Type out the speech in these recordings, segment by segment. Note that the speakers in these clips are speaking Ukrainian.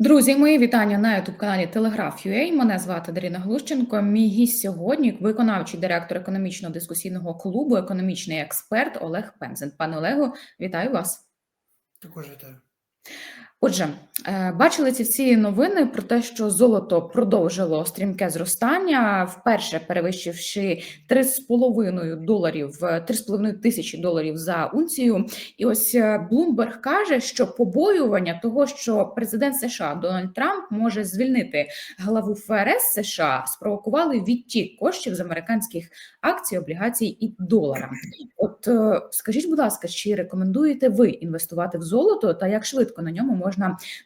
Друзі, мої вітання на youtube каналі Телеграф.ua. Мене звати Даріна Глущенко. Мій гість сьогодні виконавчий директор економічного дискусійного клубу, економічний експерт Олег Пензен. Пане Олегу, вітаю вас. Також вітаю. Отже, е, бачили ці всі новини про те, що золото продовжило стрімке зростання, вперше перевищивши 3,5 доларів, е, 3,5 тисячі доларів за унцію. І ось Блумберг каже, що побоювання того, що президент США Дональд Трамп може звільнити главу ФРС США, спровокували відтік коштів з американських акцій, облігацій і долара. От е, скажіть, будь ласка, чи рекомендуєте ви інвестувати в золото, та як швидко на ньому можна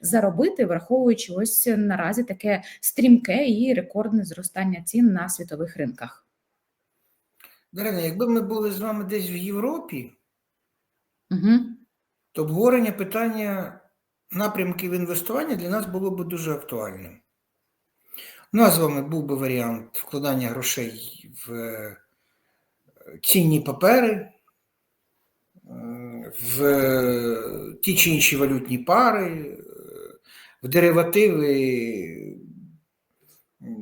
заробити, враховуючи ось наразі таке стрімке і рекордне зростання цін на світових ринках? Дарина, якби ми були з вами десь в Європі, Угу. то обговорення питання напрямків інвестування для нас було б дуже актуальним. У нас з вами був би варіант вкладання грошей в е, цінні папери, е, в ті чи інші валютні пари, е, в деривативи,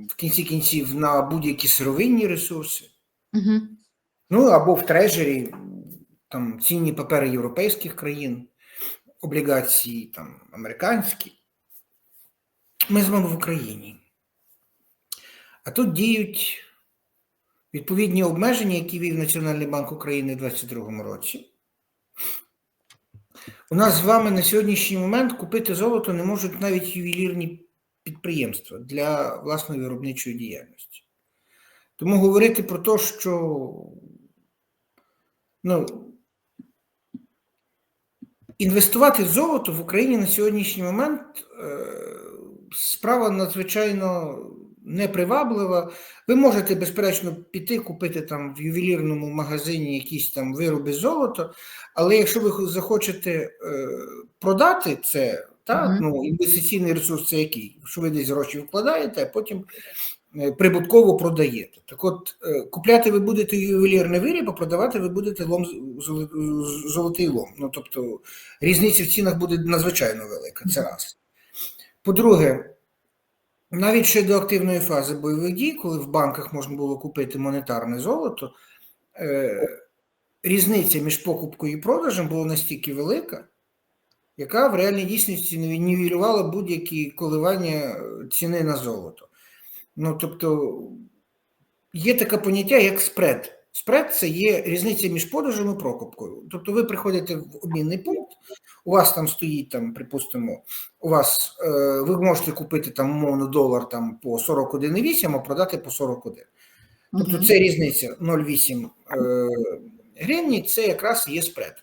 в кінці кінців на будь-які сировинні ресурси. Угу. Ну або в трежері, там цінні папери європейських країн, облігації там американські. Ми з вами в Україні. А тут діють відповідні обмеження, які вів Національний банк України у 2022 році. У нас з вами на сьогоднішній момент купити золото не можуть навіть ювелірні підприємства для власної виробничої діяльності. Тому говорити про те, що ну, інвестувати в золото в Україні на сьогоднішній момент е, справа надзвичайно неприваблива. Ви можете, безперечно, піти купити там в ювелірному магазині якісь там вироби золота, але якщо ви захочете е, продати це, та, Мгм. ну, інвестиційний ресурс це який? Що ви десь гроші вкладаєте, а потім е, прибутково продаєте. Так от, е, купляти ви будете ювелірний виріб, а продавати ви будете лом, золо- золотий лом. Ну, тобто різниця в цінах буде надзвичайно велика. Це раз. По-друге, навіть ще до активної фази бойових дій, коли в банках можна було купити монетарне золото, е, різниця між покупкою і продажем була настільки велика, яка в реальній дійсності нівелювала будь-які коливання ціни на золото. Ну, тобто, є таке поняття, як спред. Спред це є різниця між продажем і прокупкою. Тобто ви приходите в обмінний пункт, у вас там стоїть, там, припустимо, у вас е, ви можете купити там умовно долар там по 41,8, а продати по 41. Тобто це різниця 0,8 е, гривні, це якраз є спред.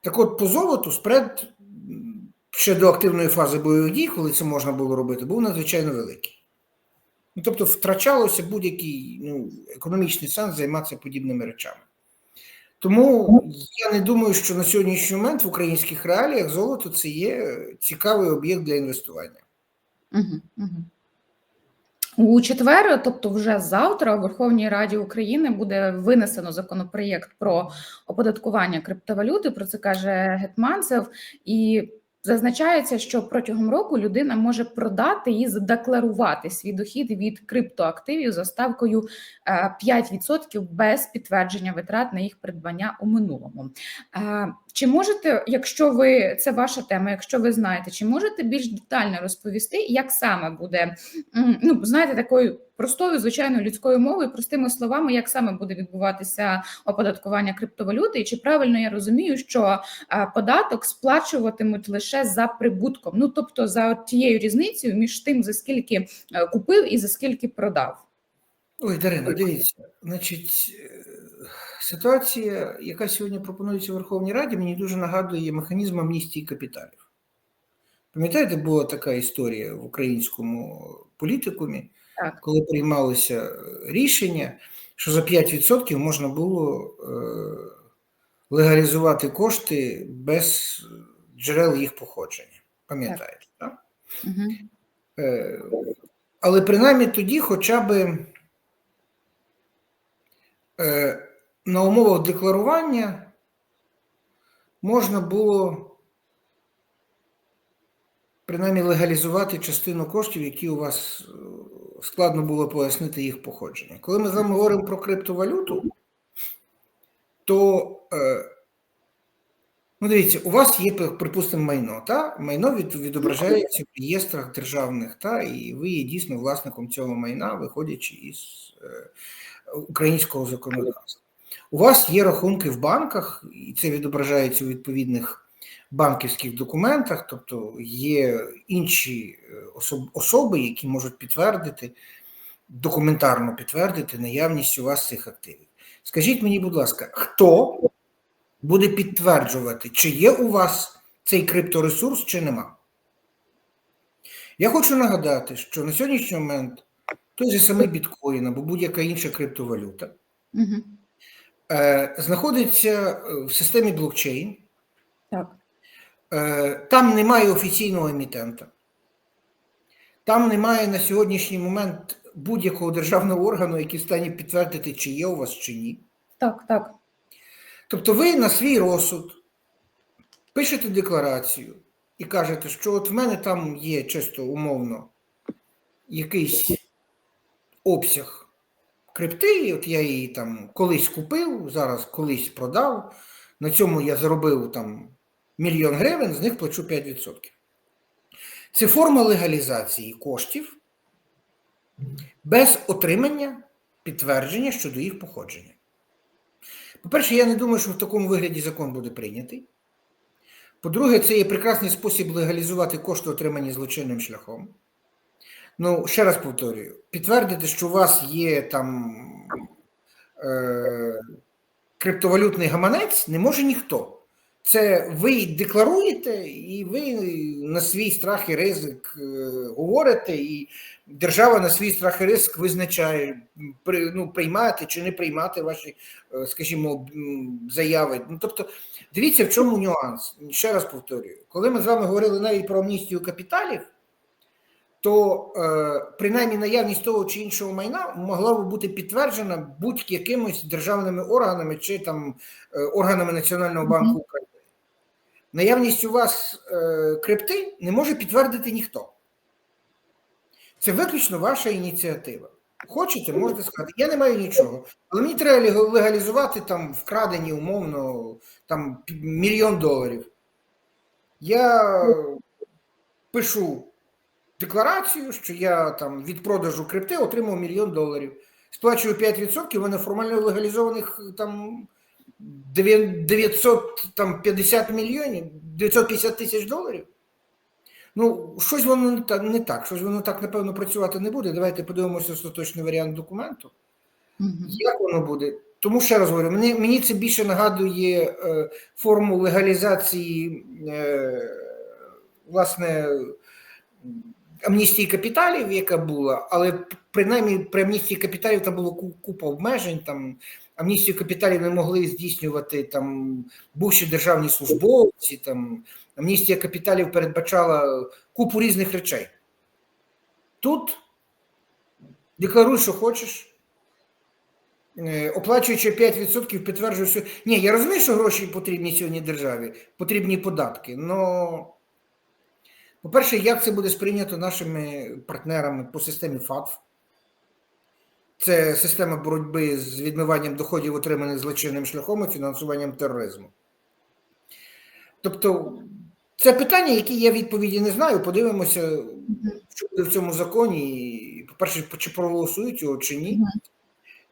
Так от по золоту спред ще до активної фази бойових дій, коли це можна було робити, був надзвичайно великий. Ну, тобто втрачалося будь-який ну, економічний сенс займатися подібними речами. Тому я не думаю, що на сьогоднішній момент в українських реаліях золото це є цікавий об'єкт для інвестування. Угу, угу. У четвер, тобто вже завтра, у Верховній Раді України буде винесено законопроєкт про оподаткування криптовалюти. Про це каже Гетманцев. І зазначається, що протягом року людина може продати і задекларувати свій дохід від криптоактивів за ставкою е, 5% без підтвердження витрат на їх придбання у минулому. Чи можете, якщо ви це ваша тема, якщо ви знаєте, чи можете більш детально розповісти, як саме буде ну знаєте, такою простою, звичайною людською мовою, простими словами, як саме буде відбуватися оподаткування криптовалюти, і чи правильно я розумію, що податок сплачуватимуть лише за прибутком, ну тобто за тією різницею між тим, за скільки е, купив і за скільки продав. Ой, Дарина, дивіться, значить, е, ситуація, яка сьогодні пропонується Верховній Раді, мені дуже нагадує механізм амністії капіталів. Пам'ятаєте, була така історія в українському політикумі, Так. коли приймалося рішення, що за 5% можна було е, легалізувати кошти без джерел їх походження. Пам'ятаєте, так? Угу. Е, Але принаймні тоді хоча б е, на умовах декларування можна було принаймні легалізувати частину коштів, які у вас е, складно було пояснити їх походження. Коли ми з вами говоримо про криптовалюту, то е, ну дивіться, у вас є, припустимо, майно. Та? Майно від, відображається в реєстрах державних, та? і ви є дійсно власником цього майна, виходячи із е, українського законодавства. У вас є рахунки в банках, і це відображається у відповідних банківських документах, тобто є інші е, особ- особи, які можуть підтвердити, документарно підтвердити наявність у вас цих активів. Скажіть мені, будь ласка, хто буде підтверджувати, чи є у вас цей крипторесурс, чи нема? Я хочу нагадати, що на сьогоднішній момент той же самий біткоін або будь-яка інша криптовалюта Угу. Е, знаходиться е, в системі блокчейн. Так. Е, Там немає офіційного емітента, там немає на сьогоднішній момент будь-якого державного органу, який в стані підтвердити, чи є у вас, чи ні. Так, так. Тобто ви на свій розсуд пишете декларацію і кажете, що от в мене там є чисто умовно якийсь обсяг крипти, от я її там колись купив, зараз колись продав. На цьому я заробив там мільйон гривень, з них плачу 5%. Це форма легалізації коштів без отримання підтвердження щодо їх походження. По-перше, я не думаю, що в такому вигляді закон буде прийнятий. По-друге, це є прекрасний спосіб легалізувати кошти, отримані злочинним шляхом. Ну, ще раз повторюю: підтвердити, що у вас є там е, криптовалютний гаманець, не може ніхто. Це ви декларуєте, і ви на свій страх і ризик е, говорите, і держава на свій страх і ризик визначає, при, ну, приймати чи не приймати ваші, е, скажімо, заяви. Ну, тобто, дивіться, в чому нюанс. Ще раз повторюю, коли ми з вами говорили навіть про амністію капіталів, то е, принаймні наявність того чи іншого майна могла б бути підтверджена будь-якимось державними органами чи там е, органами Національного банку України. Наявність у вас е, крипти не може підтвердити ніхто. Це виключно ваша ініціатива. Хочете, можете сказати, я не маю нічого, але мені треба легалізувати там вкрадені умовно там мільйон доларів. Я пишу декларацію, що я там від продажу крипти отримав мільйон доларів. Сплачую 5%, у мене формально легалізованих там 950 мільйонів, 950 тисяч доларів. Ну, щось воно не так, щось воно так, напевно, працювати не буде. Давайте подивимося остаточний варіант документу. Угу. Як воно буде? Тому ще раз говорю, мені, мені це більше нагадує е, форму легалізації, е, власне, амністії капіталів, яка була, але принаймні при амністії капіталів там було купа обмежень. Там амністію капіталів не могли здійснювати там бувші державні службовці. Там амністія капіталів передбачала купу різних речей. Тут декларуй, що хочеш. Е, Оплачуючи 5%, підтверджую, що ні, я розумію, що гроші потрібні сьогодні державі, потрібні податки. але, по-перше, як це буде сприйнято нашими партнерами по системі ФАТФ? Це система боротьби з відмиванням доходів, отриманих злочинним шляхом і фінансуванням тероризму. Тобто, це питання, які я відповіді не знаю. Подивимося, що буде в цьому законі. По-перше, чи проголосують його, чи ні.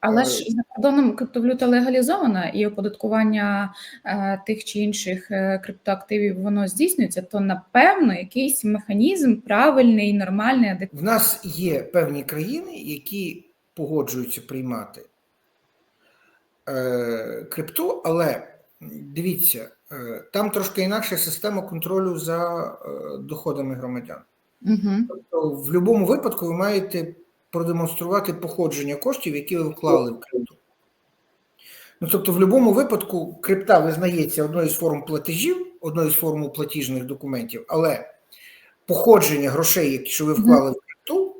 Але ж за кордоном криптовалюта легалізована і оподаткування е, тих чи інших е, криптоактивів воно здійснюється, то напевно якийсь механізм правильний, нормальний, адекватний. В нас є певні країни, які погоджуються приймати е, крипту, але дивіться, е, там трошки інакша система контролю за е, доходами громадян. Угу. Тобто, в будь-якому випадку ви маєте продемонструвати походження коштів, які ви вклали в крипту. Ну, тобто, в будь-якому випадку крипта визнається одною з форм платежів, одною з форм платіжних документів, але походження грошей, які що ви вклали в крипту,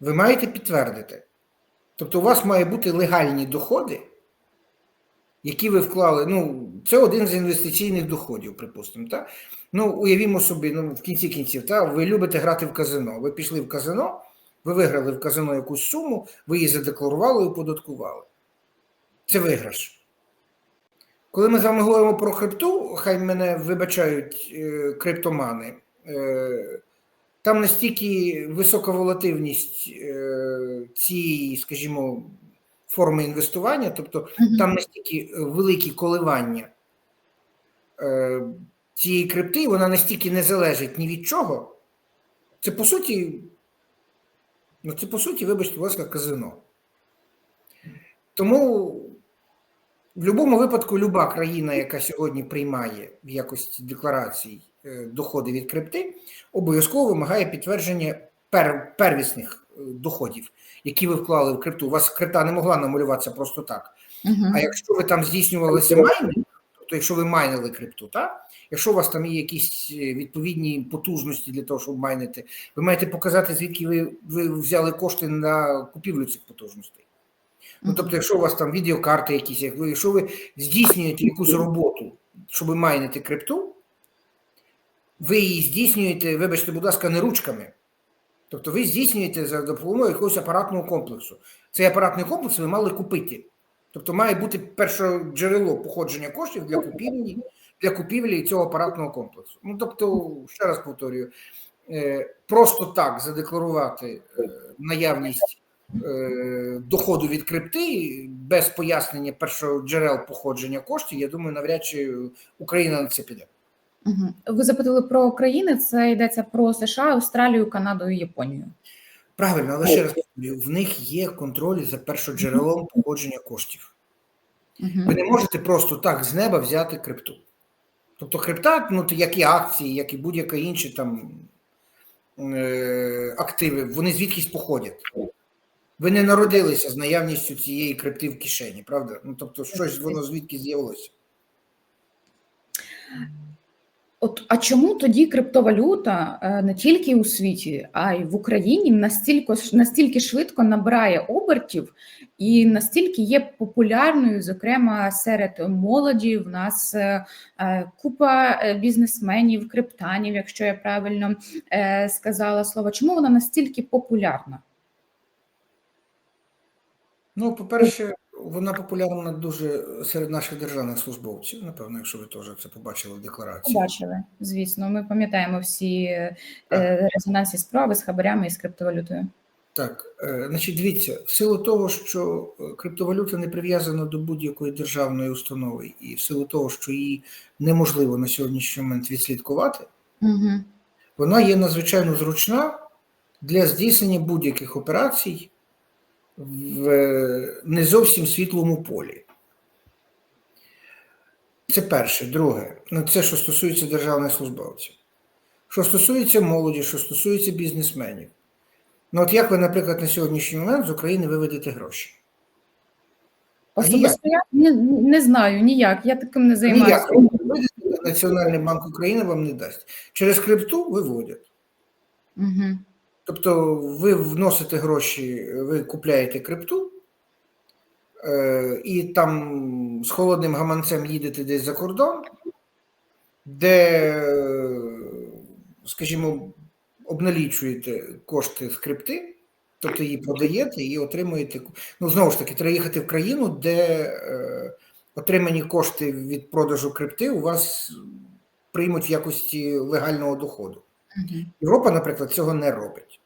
ви маєте підтвердити. Тобто, у вас має бути легальні доходи, які ви вклали. Ну, це один з інвестиційних доходів, припустимо. Так? Ну, уявімо собі, ну, в кінці кінців, та, ви любите грати в казино. Ви пішли в казино, ви виграли в казино якусь суму, ви її задекларували і оподаткували. Це виграш. Коли ми з вами говоримо про крипту, хай мене вибачають е, криптомани, е, там настільки висока волативність е, цієї, скажімо, форми інвестування, тобто там настільки великі коливання цієї крипти, вона настільки не залежить ні від чого. Це по суті, ну це по суті, вибачте, будь ласка, казино. Тому в будь-якому випадку люба країна, яка сьогодні приймає в якості декларацій е, доходи від крипти, обов'язково вимагає підтвердження пер, первісних е, доходів, які ви вклали в крипту. У вас крипта не могла намалюватися просто так. Мгм. А якщо ви там здійснювалися майнинг, тобто якщо ви майнили крипту, так? якщо у вас там є якісь е, відповідні потужності для того, щоб майнити, ви маєте показати, звідки ви, ви взяли кошти на купівлю цих потужностей. Ну, тобто, якщо у вас там відеокарти якісь, як ви, якщо ви здійснюєте якусь роботу, щоб майнити крипту, ви її здійснюєте, вибачте, будь ласка, не ручками. Тобто ви здійснюєте за допомогою якогось апаратного комплексу. Цей апаратний комплекс ви мали купити. Тобто має бути перше джерело походження коштів для купівлі, для купівлі цього апаратного комплексу. Ну тобто, ще раз повторюю, е, просто так задекларувати е, наявність е, доходу від крипти без пояснення першого джерел походження коштів, я думаю, навряд чи Україна на це піде. Ви запитали про країни, це йдеться про США, Австралію, Канаду і Японію. Правильно, але ще раз повторюю, в них є контроль за першоджерелом походження коштів. Ви не можете просто так з неба взяти крипту. Тобто крипта, ну як і акції, як і будь-яка інші там е, активи, вони звідкись походять. Ви не народилися з наявністю цієї крипти в кишені, правда? Ну тобто, щось воно звідки з'явилося. От а чому тоді криптовалюта е, не тільки у світі, а й в Україні настільки настільки швидко набирає обертів і настільки є популярною, зокрема серед молоді? В нас е, е, купа бізнесменів, криптанів, якщо я правильно сказала слово. Чому вона настільки популярна? Ну, по-перше, вона популярна дуже серед наших державних службовців. Напевно, якщо ви теж це побачили в декларації. Побачили, звісно. Ми пам'ятаємо всі е, резонансні справи з хабарями і з криптовалютою. Так, е, значить, дивіться, в силу того, що е, криптовалюта не прив'язана до будь-якої державної установи, і в силу того, що її неможливо на сьогоднішній момент відслідкувати, Угу. вона є надзвичайно зручна для здійснення будь-яких операцій в не зовсім світлому полі. Це перше. Друге, ну це що стосується державних службовців. Що стосується молоді, що стосується бізнесменів. Ну, от як ви, наприклад, на сьогоднішній момент з України виведете гроші? Особисто я не, не знаю ніяк, я таким не займаюся. Ніяк. Національний банк України вам не дасть. Через крипту виводять. Угу. Тобто ви вносите гроші, ви купляєте крипту, е, і там з холодним гаманцем їдете десь за кордон, де, скажімо, обналічуєте кошти з крипти, тобто її продаєте і отримуєте. Ну, знову ж таки, треба їхати в країну, де е, отримані кошти від продажу крипти у вас приймуть в якості легального доходу. Угу. Європа, наприклад, цього не робить.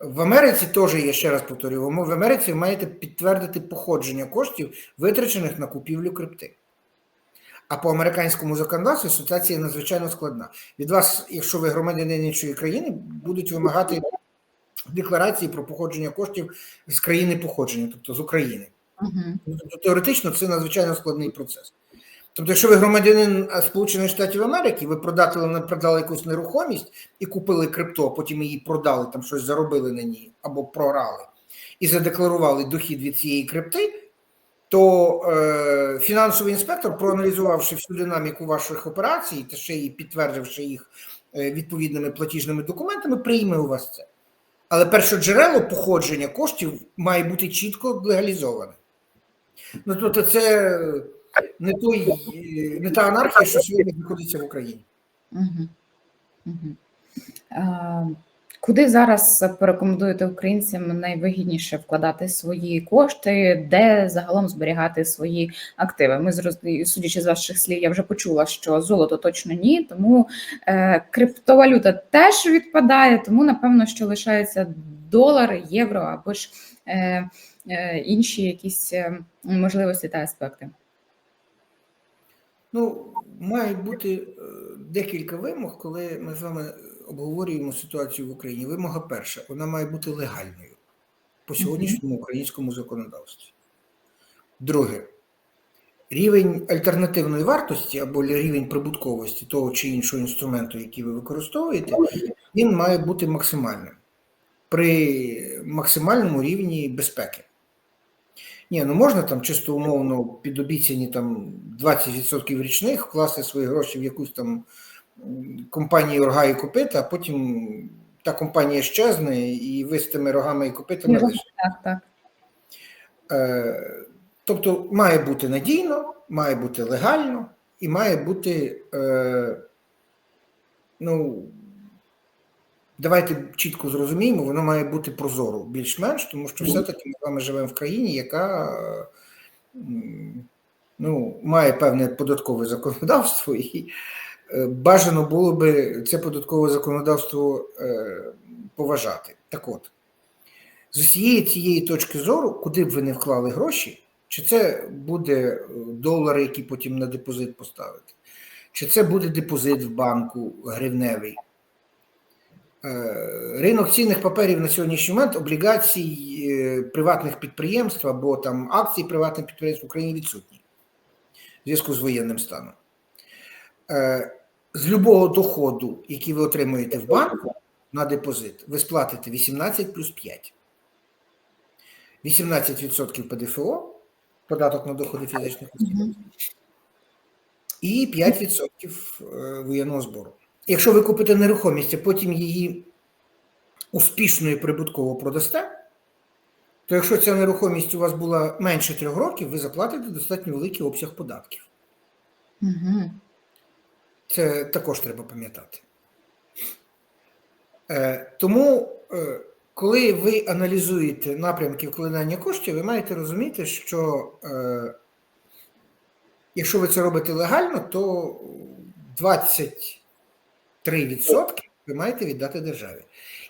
В Америці теж є, ще раз повторюю, в Америці ви маєте підтвердити походження коштів, витрачених на купівлю крипти. А по американському законодавству ситуація надзвичайно складна. Від вас, якщо ви громадянин іншої країни, будуть вимагати декларації про походження коштів з країни походження, тобто з України. Угу. Тобто теоретично це надзвичайно складний процес. Тобто, якщо ви громадянин е, Сполучених Штатів Америки, ви продали, продали якусь нерухомість і купили крипто, а потім її продали, там щось заробили на ній або програли, і задекларували дохід від цієї крипти, то е, фінансовий інспектор, проаналізувавши всю динаміку ваших операцій та ще й підтвердивши їх е, відповідними платіжними документами, прийме у вас це. Але перше джерело походження коштів має бути чітко легалізоване. Ну, тобто це не, той, не та анархія, що сьогодні знаходиться в Україні. Угу. Угу. А, куди зараз порекомендуєте українцям найвигідніше вкладати свої кошти, де загалом зберігати свої активи? Ми судячи з ваших слів, я вже почула, що золото точно ні, тому е, криптовалюта теж відпадає, тому напевно, що лишаються долари, євро або ж е, е, інші якісь е, можливості та аспекти. Ну, мають бути е, декілька вимог, коли ми з вами обговорюємо ситуацію в Україні. Вимога перша, вона має бути легальною по сьогоднішньому українському законодавстві. Друге, рівень альтернативної вартості або рівень прибутковості того чи іншого інструменту, який ви використовуєте, він має бути максимальним при максимальному рівні безпеки. Ні, ну можна там чисто умовно під обіцяні там 20% річних вкласти свої гроші в якусь там компанію рога і копита, а потім та компанія щезне, і ви з тими рогами і копитами лише. Так, так. Е, тобто має бути надійно, має бути легально і має бути, е, ну, давайте чітко зрозуміємо, воно має бути прозоро більш-менш, тому що все-таки ми з вами живемо в країні, яка ну, має певне податкове законодавство, і е, бажано було би це податкове законодавство е, поважати. Так от. З усієї цієї точки зору, куди б ви не вклали гроші, чи це буде е, долари, які потім на депозит поставити, чи це буде депозит в банку гривневий. Е, Ринок цінних паперів на сьогоднішній момент облігацій е, приватних підприємств або там акцій приватних підприємств в Україні відсутні в зв'язку з воєнним станом. Е, З любого доходу, який ви отримуєте в банку на депозит, ви сплатите 18 плюс 5. 18% ПДФО, податок на доходи фізичних осіб, і 5% е, воєнного збору. Якщо ви купите нерухомість, а потім її успішно і прибутково продасте, то якщо ця нерухомість у вас була менше трьох років, ви заплатите достатньо великий обсяг податків. Угу. Це також треба пам'ятати. Е, тому, е, коли ви аналізуєте напрямки вкладання коштів, ви маєте розуміти, що е, якщо ви це робите легально, то 23% ви маєте віддати державі.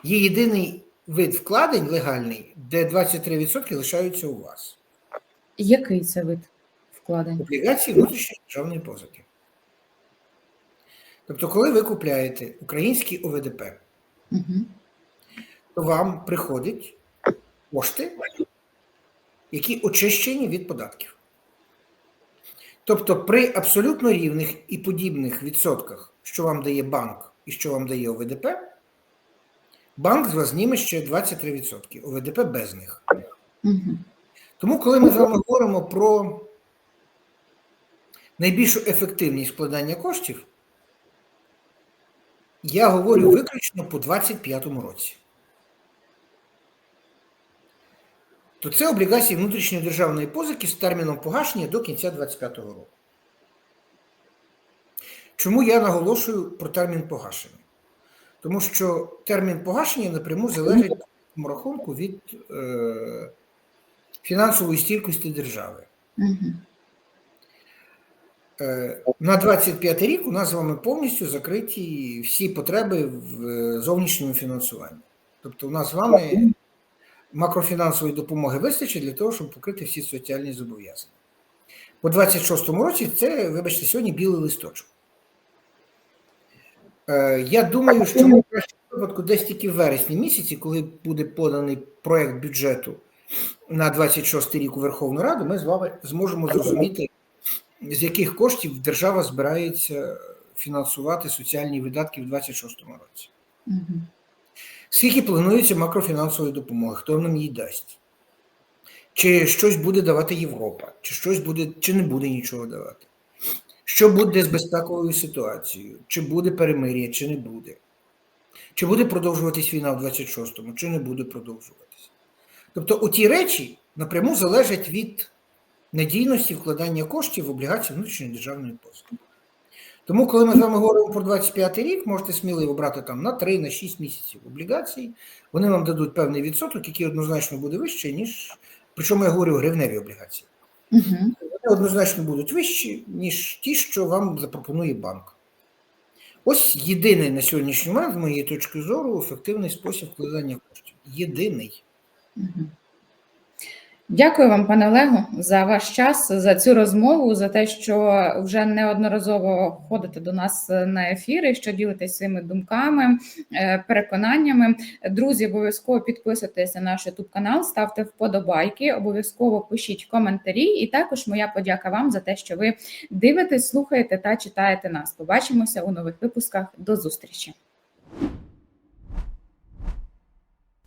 Є єдиний вид вкладень легальний, де 23% лишаються у вас. Який це вид вкладень? Облігації внутрішньої державної позики. Тобто, коли ви купляєте український ОВДП, Угу. то вам приходять кошти, які очищені від податків. Тобто при абсолютно рівних і подібних відсотках, що вам дає банк і що вам дає ОВДП, банк з вас зніме ще 23%, ОВДП без них. Угу. Тому, коли ми з вами говоримо про найбільшу ефективність вкладання коштів, я говорю виключно по 25-му році. То це облігації внутрішньої державної позики з терміном погашення до кінця 25-го року. Чому я наголошую про термін погашення? Тому що термін погашення напряму залежить рахунку від е, фінансової стійкості держави. Угу. Е, На 25 рік у нас з вами повністю закриті всі потреби в е, зовнішньому фінансуванні. Тобто, у нас з вами макрофінансової допомоги вистачить для того, щоб покрити всі соціальні зобов'язання. По 26-му році це, вибачте, сьогодні білий листочок. Е, Я думаю, що в кращому випадку десь тільки в вересні місяці, коли буде поданий проект бюджету на 26 рік у Верховну Раду, ми з вами зможемо зрозуміти, з яких коштів держава збирається фінансувати соціальні видатки в 26 році. Угу. Скільки планується макрофінансової допомоги, хто нам її дасть? Чи щось буде давати Європа, чи щось буде, чи не буде нічого давати? Що буде з безпековою ситуацією? Чи буде перемир'я, чи не буде? Чи буде продовжуватись війна в 26-му, чи не буде продовжуватись? Тобто, оті речі напряму залежать від надійності вкладання коштів в облігації внутрішньої державної позики. Тому, коли ми з вами говоримо про 25 рік, можете сміливо брати там на 3, на 6 місяців облігацій. Вони вам дадуть певний відсоток, який однозначно буде вищий, ніж, причому я говорю гривневі облігації. Угу. Однозначно будуть вищі, ніж ті, що вам запропонує банк. Ось єдиний на сьогоднішній момент, з моєї точки зору, ефективний спосіб вкладання коштів. Єдиний. Дякую вам, пане Олегу, за ваш час, за цю розмову, за те, що вже неодноразово ходите до нас на ефіри, що ділитесь своїми думками, е, переконаннями. Друзі, обов'язково підписуйтесь на наш youtube канал, ставте вподобайки, обов'язково пишіть коментарі. І також моя подяка вам за те, що ви дивитесь, слухаєте та читаєте нас. Побачимося у нових випусках. До зустрічі.